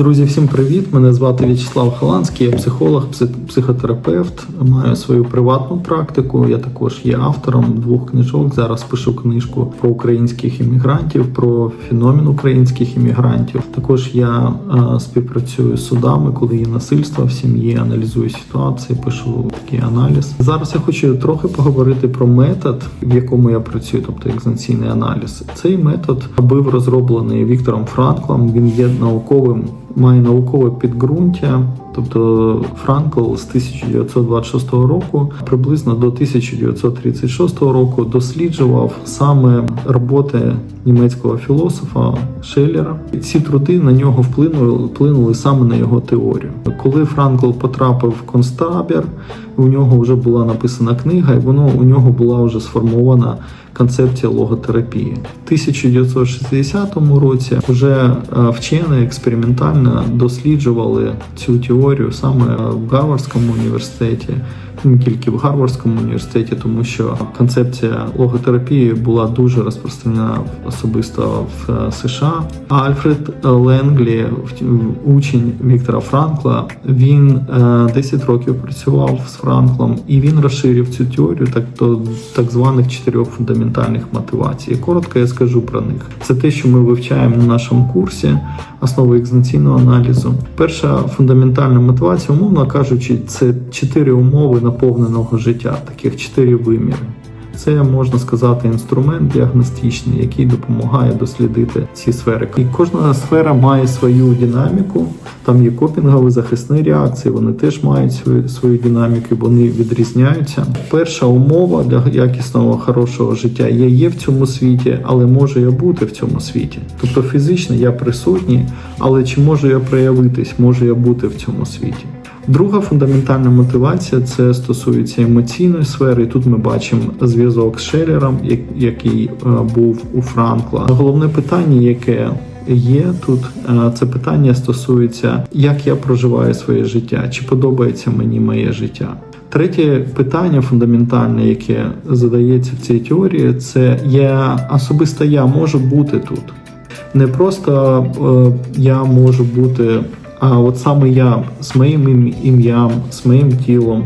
Друзі, всім привіт! Мене звати В'ячеслав Халанський, я психолог, психотерапевт. Маю свою приватну практику. Я також є автором двох книжок. Зараз пишу книжку про українських іммігрантів, про феномен українських іммігрантів. Також я е, співпрацюю з судами, коли є насильство в сім'ї, аналізую ситуації, пишу такий аналіз. Зараз я хочу трохи поговорити про метод, в якому я працюю, тобто екзанційний аналіз. Цей метод був розроблений Віктором Франклом. Він є науковим, має наукове підґрунтя. Тобто Франкл з 1926 року приблизно до 1936 року досліджував саме роботи німецького філософа Шеллера. Ці труди на нього вплинули, вплинули саме на його теорію. Коли Франкл потрапив в концтабір, у нього вже була написана книга, і воно у нього була вже сформована концепція логотерапії. В 1960 році вже е, вчені експериментально досліджували цю теорію саме в Гарвардському університеті. Не тільки в Гарвардському університеті, тому що концепція логотерапії була дуже розпространена особисто в е, США. А Альфред Ленглі, учень Віктора Франкла, він е, 10 років працював з Франклом, і він розширив цю теорію так до так званих чотирьох фундаментальних мотивацій. Коротко я скажу про них. Це те, що ми вивчаємо на нашому курсі основи екзанційного аналізу. Перша фундаментальна мотивація, умовно кажучи, це чотири умови наповненого життя, таких чотири виміри. Це можна сказати інструмент діагностичний, який допомагає дослідити ці сфери. І кожна сфера має свою динаміку. Там є копінгові захисні реакції, вони теж мають свою, свою динаміку, вони відрізняються. Перша умова для якісного хорошого життя я є в цьому світі, але можу я бути в цьому світі. Тобто фізично я присутній, але чи можу я проявитись, можу я бути в цьому світі. Друга фундаментальна мотивація це стосується емоційної сфери. І тут ми бачимо зв'язок з Шеллером, який е, був у Франкла. Головне питання, яке є тут, е, це питання стосується, як я проживаю своє життя, чи подобається мені моє життя. Третє питання фундаментальне, яке задається в цій теорії, це я особисто я можу бути тут. Не просто е, я можу бути, а от саме я з моїм ім'ям, з моїм тілом,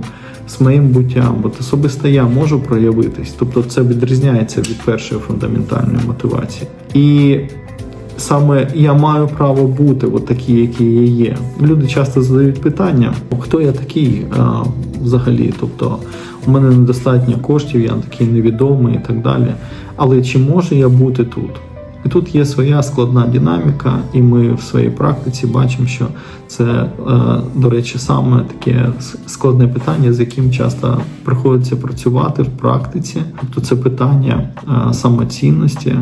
з моїм буттям, от особисто я можу проявитись. Тобто це відрізняється від першої фундаментальної мотивації. І саме я маю право бути от такий, який я є. Люди часто задають питання: хто я такий а, взагалі? Тобто у мене недостатньо коштів, я такий невідомий і так далі. Але чи можу я бути тут? І тут є своя складна динаміка, і ми в своїй практиці бачимо, що це, е, до речі, саме таке складне питання, з яким часто приходиться працювати в практиці. Тобто це питання е, самоцінності,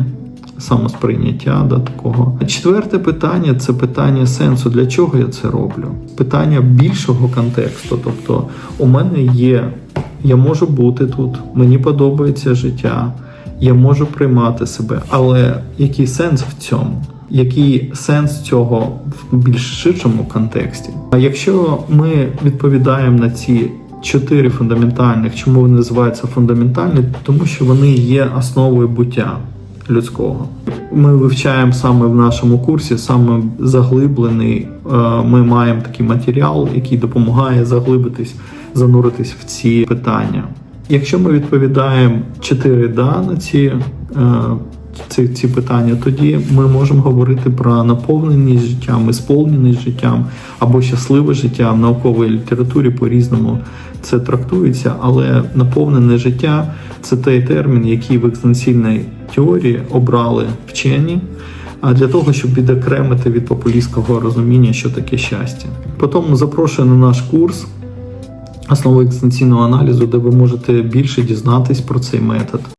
самосприйняття до такого. Четверте питання це питання сенсу. Для чого я це роблю? Питання більшого контексту. Тобто, у мене є, я можу бути тут, мені подобається життя, я можу приймати себе, але який сенс в цьому? Який сенс цього в більш ширшому контексті? А якщо ми відповідаємо на ці чотири фундаментальних, чому вони називаються фундаментальні? Тому що вони є основою буття людського. Ми вивчаємо саме в нашому курсі, саме заглиблений. е, Ми маємо такий матеріал, який допомагає заглибитись, зануритись в ці питання. Якщо ми відповідаємо 4 да на ці, е, ці, ці питання, тоді ми можемо говорити про наповненість життям, сповненість життям або щасливе життя в науковій літературі по-різному це трактується, але наповнене життя це той термін, який в екзистенційній теорії обрали вчені. А для того, щоб відокремити від популістського розуміння, що таке щастя. Потім запрошую на наш курс основи екстенційного аналізу, де ви можете більше дізнатись про цей метод.